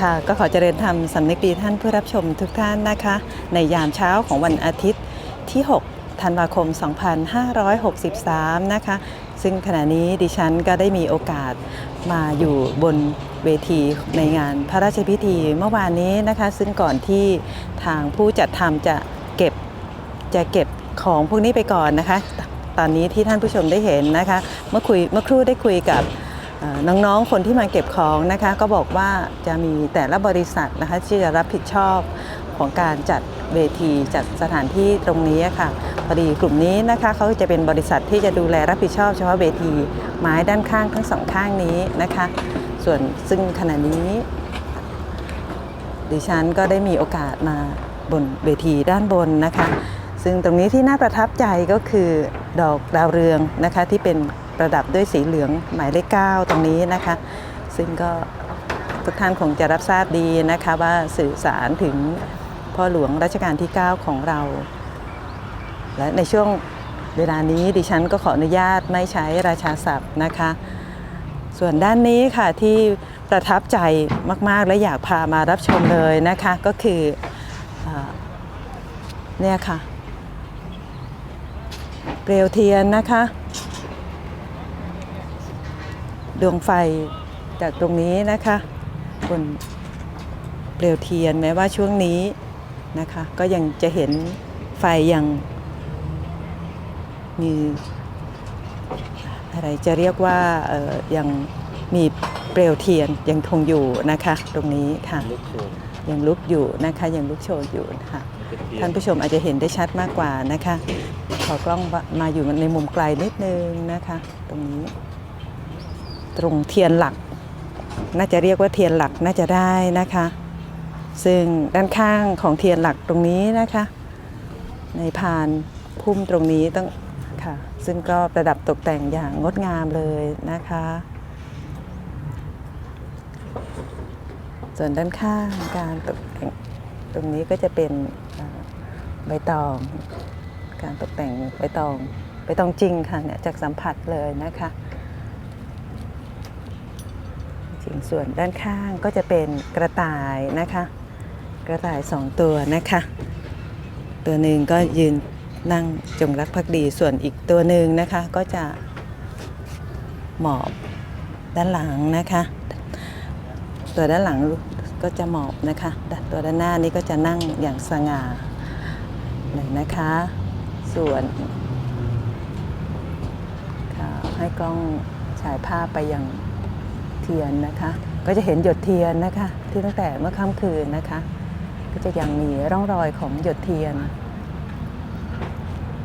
ค่ะ ก็ขอเจริญธรรมสำนึกดีท่านผู้รับชมทุกท่านนะคะ ในยามเช้าของวันอาทิตย์ที่ 6 ธันวาคม 2563 นะคะ ซึ่งขณะนี้ดิฉันก็ได้มีโอกาสมาอยู่บนเวทีในงานพระราชพิธีเมื่อวานนี้นะคะ ซึ่งก่อนที่ทางผู้จัดทำจะเก็บจะเก็บของพวกนี้ไปก่อนนะคะ ตอนนี้ที่ท่านผู้ชมได้เห็นนะคะ เมื่อคุยเมื่อครู่ได้คุยกับ น้องๆ คนที่มาเก็บของนะคะก็บอกว่าจะมีแต่ละบริษัทนะคะที่จะรับผิดชอบของการจัดเวทีจัดสถานที่ตรงนี้ค่ะพอดีกลุ่มนี้นะคะเขาจะเป็นบริษัทที่จะดูแลรับผิดชอบเฉพาะเวทีไม้ด้านข้างทั้งสองข้างนี้นะคะ ส่วนซึ่งขณะนี้ ดิฉันก็ได้มีโอกาสมาบนเวทีด้านบนนะคะ ซึ่งตรงนี้ที่น่าประทับใจก็คือดอกดาวเรืองนะคะที่เป็น ประดับด้วยสีเหลืองหมายเลข 9 ตรงนี้นะคะ ซึ่งก็ทุกท่านคงจะรับทราบดีนะคะว่าสื่อสารถึงพ่อหลวงรัชกาลที่ 9 ของเรา และในช่วงเวลานี้ดิฉันก็ขออนุญาตไม่ใช้ราชาศัพท์นะคะ ส่วนด้านนี้ค่ะที่ประทับใจมากๆ และอยากพามารับชมเลยนะคะก็คืออเนี่ยค่ะ เปลวเทียนนะคะ ดวงไฟจากตรงนี้นะคะบนเปลวเทียนแม้ว่าช่วงนี้นะคะก็ยังจะเห็นไฟยังมีอะไรจะเรียกว่าเอ่อยังมีเปลวเทียนยังคงอยู่นะคะตรงนี้ค่ะลูกโป่งยังลุกอยู่นะคะยังลุกโชนอยู่ค่ะเป็นเทียท่านผู้ชมอาจจะเห็นได้ชัดมากกว่านะคะ ขอกล้องมาอยู่ในมุมไกลนิดนึงนะคะ ตรงนี้ ตรงเทียนหลัก น่าจะเรียกว่าเทียนหลักน่าจะได้นะคะ ซึ่งด้านข้างของเทียนหลักตรงนี้นะคะ ในพานพุ่มตรงนี้ต้องค่ะ ซึ่งก็ประดับตกแต่งอย่างงดงามเลยนะคะ ส่วนด้านข้างการตกแต่งตรงนี้ก็จะเป็นใบตอง การตกแต่งใบตองใบตองจริงค่ะเนี่ยจากสัมผัสเลยนะคะจ ริงส่วนด้านข้างก็จะเป็นกระต่ายนะคะ กระต่ายสองตัวนะคะ ตัวหนึ่งก็ยืนนั่งจงรักภักดีส่วนอีกตัวหนึ่งนะคะก็จะหมอบด้านหลังนะคะ ตัวด้านหลังก็จะหมอบนะคะตัวด้านหน้านี้ก็จะนั่งอย่างสง่าเลยนะคะ ส่วนให้กล้องฉายภาพไปยัง เทียนนะคะ ก็จะเห็นหยดเทียนนะคะ ที่ตั้งแต่เมื่อค่ำคืนนะคะ ก็จะยังมีร่องรอยของหยดเทียน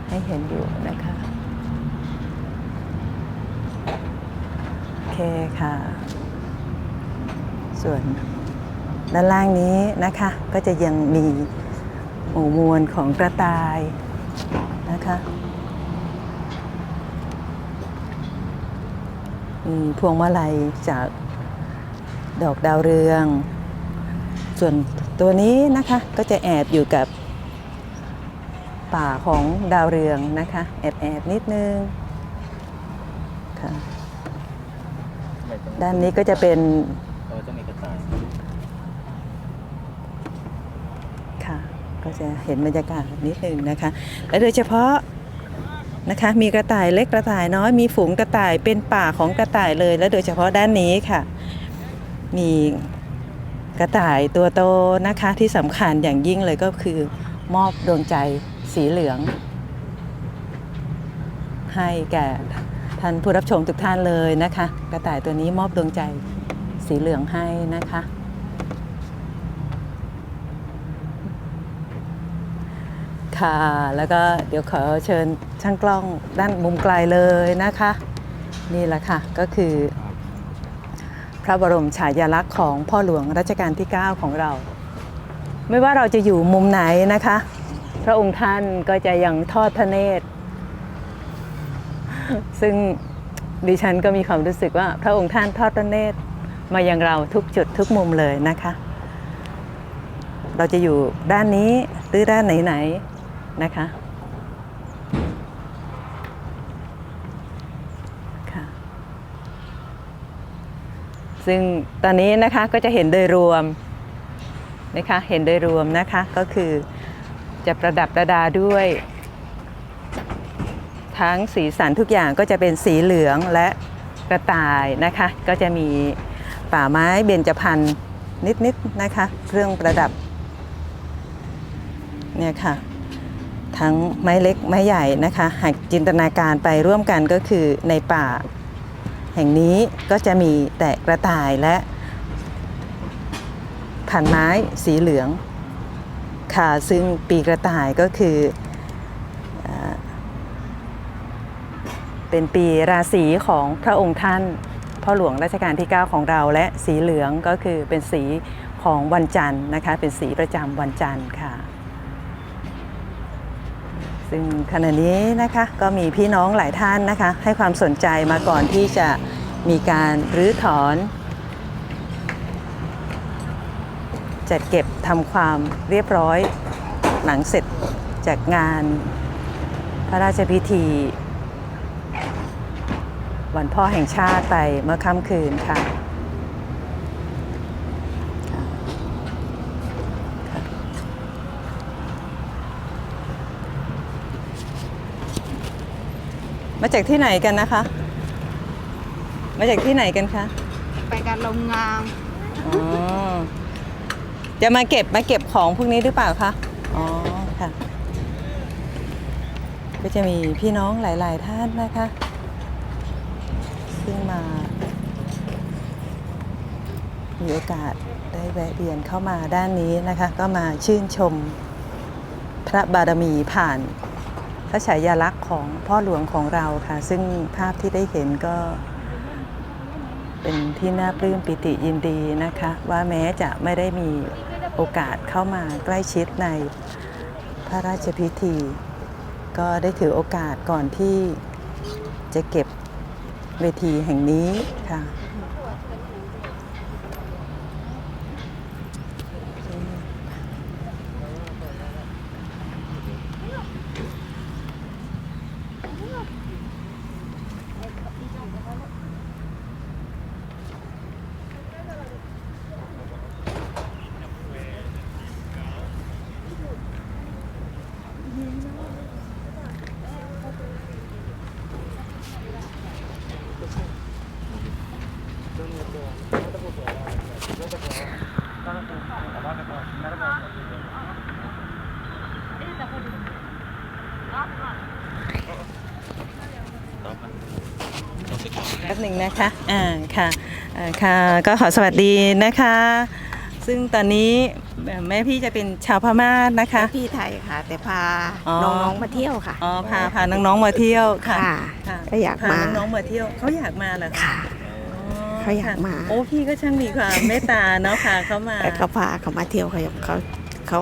ให้เห็นอยู่นะคะโอเคค่ะ ส่วนด้านล่างนี้นะคะก็จะยังมีหมู่มวลของกระต่ายนะคะ มีพวงมาลัยจากดอกดาวเรือง ส่วนตัวนี้นะคะก็จะแอบอยู่กับป่าของดาวเรืองนะคะ แอบแอบๆนิดนึงค่ะทำไมต้องด้านนี้ก็จะเป็นเออต้องมีกระต่ายค่ะก็จะเห็นบรรยากาศนิดนึงนะคะและโดยเฉพาะ นะคะ มีกระต่ายเล็กกระต่ายน้อยมีฝูงกระต่ายเป็นป่าของกระต่ายเลย และโดยเฉพาะด้านนี้ค่ะ มีกระต่ายตัวโตนะคะที่สำคัญอย่างยิ่งเลยก็คือ มอบดวงใจสีเหลือง ให้แก่ท่านผู้รับชมทุกท่านเลยนะคะ กระต่ายตัวนี้มอบดวงใจสีเหลืองให้นะคะ ค่ะ แล้วก็เดี๋ยวขอเชิญช่างกล้องด้านมุมไกลเลยนะคะ นี่แหละค่ะก็คือ พระบรมฉายาลักษณ์ของพ่อหลวงรัชกาลที่ 9 ของเรา ไม่ว่าเราจะอยู่มุมไหนนะคะ พระองค์ท่านก็จะยังทอดพระเนตร ซึ่งดิฉันก็มีความรู้สึกว่า พระองค์ท่านทอดพระเนตรมายังเราทุกจุดทุกมุมเลยนะคะ เราจะอยู่ด้านนี้หรือด้านไหนๆนะคะค่ะซึ่งตอนนี้นะคะก็จะเห็นโดยรวมนะคะเห็นโดยรวมนะคะก็คือจะประดับประดาด้วย ทั้งสีสันทุกอย่างก็จะเป็นสีเหลืองและกระต่ายนะคะก็จะมีป่าไม้เบญจพรรณนิดๆนะคะเครื่องประดับเนี่ยค่ะ ทั้งไม้เล็กไม้ใหญ่นะคะ หากจินตนาการไปร่วมกันก็คือในป่า แห่งนี้ก็จะมีแต่กระต่ายและพันไม้สีเหลืองค่ะซึ่งปีกระต่ายก็คืออเป็นปีราศีของพระองค์ท่านพ่อหลวงรัชกาลที่ 9 ของเรา และสีเหลืองก็คือเป็นสีของวันจันทร์นะคะ เป็นสีประจำวันจันทร์ค่ะ ซึ่งขณะนี้นะคะก็มีพี่น้องหลายท่านนะคะ ให้ความสนใจมาก่อนที่จะมีการรื้อถอน จัดเก็บทำความเรียบร้อยหลังเสร็จจากงานพระราชพิธี วันพ่อแห่งชาติไปเมื่อค่ำคืนค่ะ มาจากที่ไหนกันนะคะ มาจากที่ไหนกันคะ ไปการลงงามอ๋อ จะมาเก็บมาเก็บของพวกนี้หรือเปล่าคะ อ๋อ ค่ะ ก็จะมีพี่น้องหลาย ๆ ท่านนะคะ ซึ่งมา มีโอกาสได้แวะเวียนเข้ามาด้านนี้นะคะ ก็มาชื่นชมพระบารมีผ่านพ ระฉายาลักษณ์ของพ่อหลวงของเราค่ะ ซึ่งภาพที่ได้เห็นก็ เป็นที่น่าปลื้มปิติยินดีนะคะ ว่าแม้จะไม่ได้มีโอกาสเข้ามาใกล้ชิดในพระราชพิธี ก็ได้ถือโอกาสก่อนที่จะเก็บเวทีแห่งนี้ค่ะ ป๊บหนึ่งนะคะอ่าค่ะอ่าค่ะก็ขอสวัสดีนะคะ ซึ่งตอนนี้แม่พี่จะเป็นชาวพม่านะคะ พี่ไทยค่ะ แต่พาอ๋อน้องๆมาเที่ยวค่ะอ๋อพาพาน้องๆมาเที่ยวค่ะค่ะค่ะก็อยากพามาน้องๆมาเที่ยวเขาอยากมาเหรอคะค่ะเขาอยากมาโอ้พี่ก็ช่างมีความเมตตาเนาะพาเขามาแต่เขาพาเขามาเที่ยวเขาเขาเขา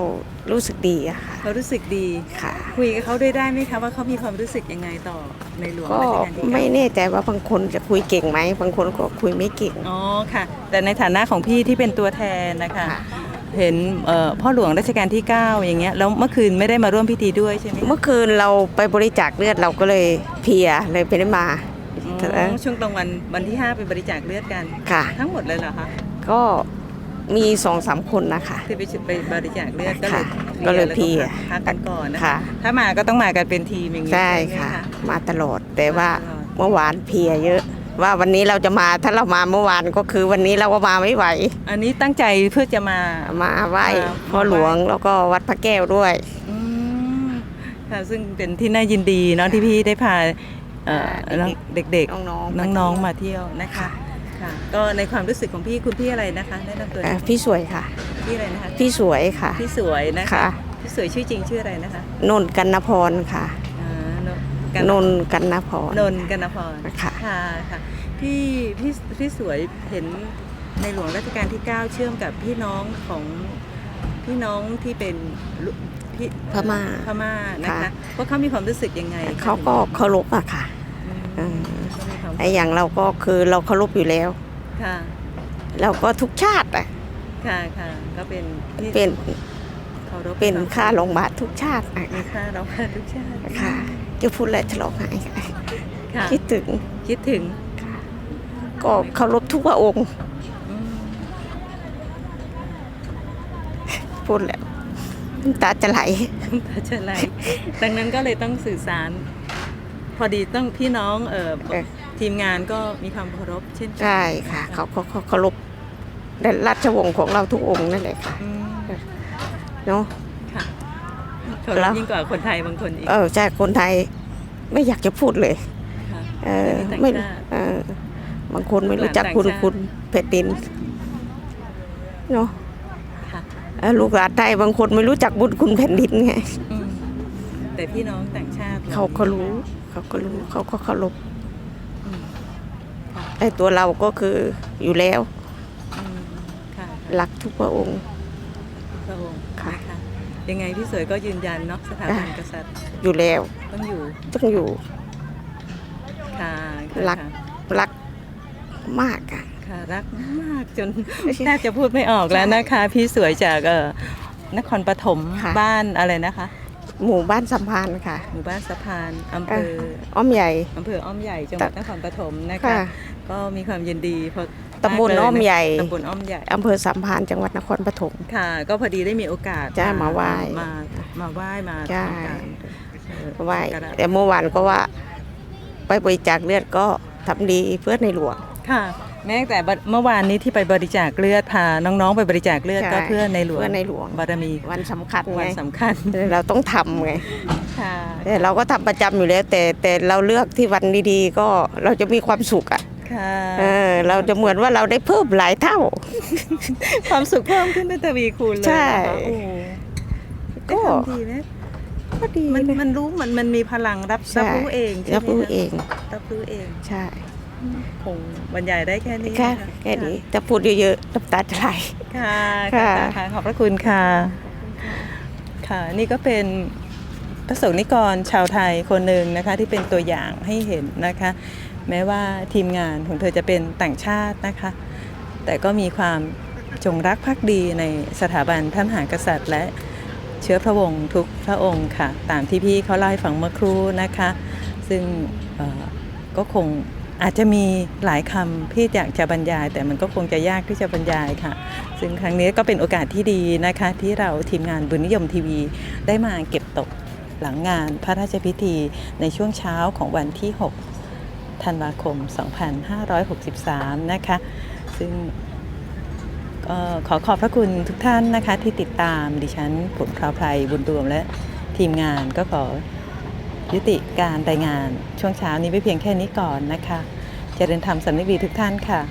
รู้สึกดีอะค่ะ เขารู้สึกดีค่ะ คุยกับเขาด้วยได้ไหมคะว่าเขามีความรู้สึกยังไงต่อในหลวงก็รัชกาลที่ไม่เก้าแน่ใจว่าบางคนจะคุยเก่งไหมบางคนก็คุยไม่เก่ง อ๋อค่ะ แต่ในฐานะของพี่ที่เป็นตัวแทนนะคะ ค่ะ เห็นเอ่อพ่อหลวงรัชกาลที่ 9 อย่างเงี้ยแล้วเมื่อคืนไม่ได้มาร่วมพิธีด้วยใช่ไหมเมื่อคืนเราไปบริจาคเลือดเราก็เลยเพลียเลยไม่ได้มาอ๋อช่วงกลางวันวันที่5ไปบริจาคเลือดกัน ค่ะ ทั้งหมดเลยเหรอคะก็ มีสองสามคนนะคะ ที่ไปไปบริจาคเลือดก็เลค่ะยก็เลยเพลียแวก็พักกันก่อนนะค่ะถ้ามาก็ต้องมากันเป็นทีมอย่างนี้ใช่ไหมค่ะ มาตลอดแต่ว่ามาตลอดเมื่อวานเพลียเยอะ ว่าวันนี้เราจะมาถ้าเรามาเมื่อวานก็คือวันนี้เราก็มาไม่ไหว อันนี้ตั้งใจเพื่อจะมามาไหว้มาพ่อหลวงแล้วก็วัดพระแก้วด้วยอืมค่ะซึ่งเป็นที่น่ายินดีเนาะที่พี่ได้พาเอ่ออ่าน้องเด็กน้องๆๆน้องๆมามาเที่ยวนะคะ ค่ะ ก็ในความรู้สึกของพี่คุณพี่อะไรนะคะแนะนำตัวเอ่อพี่สวยค่ะ พี่อะไรนะคะพี่สวยค่ะ พี่สวยนะคะ ค่ะ พี่สวยชื่อจริงชื่ออะไรนะคะนนท์กันนพรค่ะอ่านกันนนท์กันนพร นนท์กันนพรค่ะ ค่ะค่ะพี่พี่พี่สวยเห็นในหลวงรัชกาลที่ 9 เชื่อมกับพี่น้องของพี่น้องที่เป็นลุพี่พม่าพม่านะคะค่ะว่าเขามีความรู้สึกยังไงคะเขาก็เคารพอะค่ะ อืมอืมเขามีความไอ้อย่างเราก็คือเราเคารพอยู่แล้ว ค่ะเราก็ทุกชาติอะค่ะค่ะก็เป็นที่เป็นเคารพเป็นค่าโรงพยาบาลทุกชาติอะมีค่าเราค่าทุกชาติค่ะจะพูดอะไรฉลองหายค่ะค่ะคิดถึงคิดถึงก็เคารพทุกพระองค์อืมพูดแล้วน้ำตาจะไหลน้ำตาจะไหลดังนั้นก็เลยต้องสื่อสาร พอดีต้องพี่น้องเอ่อเออ ทีมงานก็มีความเคารพเช่นกันใช่ค่ะเขาเขาเขาเคารพในราชวงศ์ของเราทุกองค์นั่นแหละค่ะอืมเนาะ ค่ะเคารแล้พวยิ่งกว่าคนไทยบางคนอีกเออใช่คนไทยไม่อยากจะพูดเลย ค่ะ เออแต่ไม่ต่างชาติเออบางคนไม่รู้จักต่างคุณชาติ คุณแผ่นดินเนาะค่ะเออลูกหลานไทยบางคนไม่รู้จักบุญคุณแผ่นดินไงอืมแต่พี่น้องต่างชาติเขาก็รู้ เขาก็รู้เขาก็เคารพอืมค่ะไอ้ตัวเราก็คืออยู่แล้วอืมค่ะรักทุกพระองค์พระองค์ค่ะนยังไงพี่สวยก็ยืนยันเนาะสถาบันกษัตริย์ อยู่แล้วต้องอยู่ต้องอยู่ค่ะค่ะรักค่ะรักมากอะค่ะรักมากจนแทบจะพูดไม่ออกแล้วนะคะ พี่สวยจากเอ่อนครปฐมค่ะบ้านอะไรนะคะ หมู่บ้านสัมพันธ์ค่ะ หมู่บ้านสะพานอำเภออ้อมใหญ่ อำเภออ้อมใหญ่จังหวัดนครปฐมนะคะ ค่ะ ก็มีความยินดีพอตำบลากเลยนะอ้อมใหญ่ตำบลอ้อมใหญ่ อำเภอสัมพันธ์จังหวัดนครปฐม ค่ะ ก็พอดีได้มีโอกาสจ้ามาไหว้มามาไหว้มาใช่ ทำการเอ่อไหว้กราบแต่เมื่อวานก็ว่า ไปบริจาคเลือดก็ทำดีเพื่อในหลวง ค่ะ แม้แต่เมื่อวานนี้ที่ไปบริจาคเลือดพาน้องๆ ไปบริจาคเลือดใช่ก็เพื่อในหลวงเพื่อในหลวงบารมีวันสำคัญไงวันสำคัญเราต้องทำไงค่ะแต่เราก็ทำประจำอยู่แล้ว แต่แต่เราเลือกที่วันดีๆ ก็เราจะมีความสุขอะค่ะเออเราจะเหมือนว่าเราได้เพิ่มหลายเท่า ความสุขเพิ่มขึ้นเป็นทวีคูณเลยใช่นะคะโอ้ก็ก็ทำดีนะก็ดีมันนะมันรู้มันมันมีพลังรับใช่รับรู้เองใช่ไหมรับรู้คะเองรับรู้เองใช่ คงบรรยายได้แค่นี้แค่ะะแค่นี้จะพูดเยอะๆน้ำตาจะไหลค่ะค่ะค่ะค่ะขอบพระคุณค่ะ ค่ะนี่ก็เป็นพระสงฆ์นิกรชาวไทยคนหนึ่งนะคะที่เป็นตัวอย่างให้เห็นนะคะ แม้ว่าทีมงานของเธอจะเป็นต่างชาตินะคะ แต่ก็มีความจงรักภักดีในสถาบันพระมหากษัตริย์ และเชื้อพระวงศ์ทุกพระองค์ค่ะ ตามที่พี่เขาเล่าให้ฟังเมื่อครู่นะคะ ซึ่งเอ่อก็คง อาจจะมีหลายคำที่อยากจะบรรยาย แต่มันก็คงจะยากที่จะบรรยายค่ะ ซึ่งครั้งนี้ก็เป็นโอกาสที่ดีนะคะ ที่เราทีมงานบุญนิยมทีวี ได้มาเก็บตกหลังงานพระราชพิธีในช่วงเช้าของวันที่ 6 ธันวาคม 2563 นะคะ ซึ่งก็ขอขอบพระคุณทุกท่านนะคะที่ติดตามดิฉันผลพราวไพรบุญรวมและทีมงานก็ขอ ยุติการรายงานช่วงเช้านี้ไว้เพียงแค่นี้ก่อนนะคะ เจริญธรรมสันนิวีทุกท่านค่ะ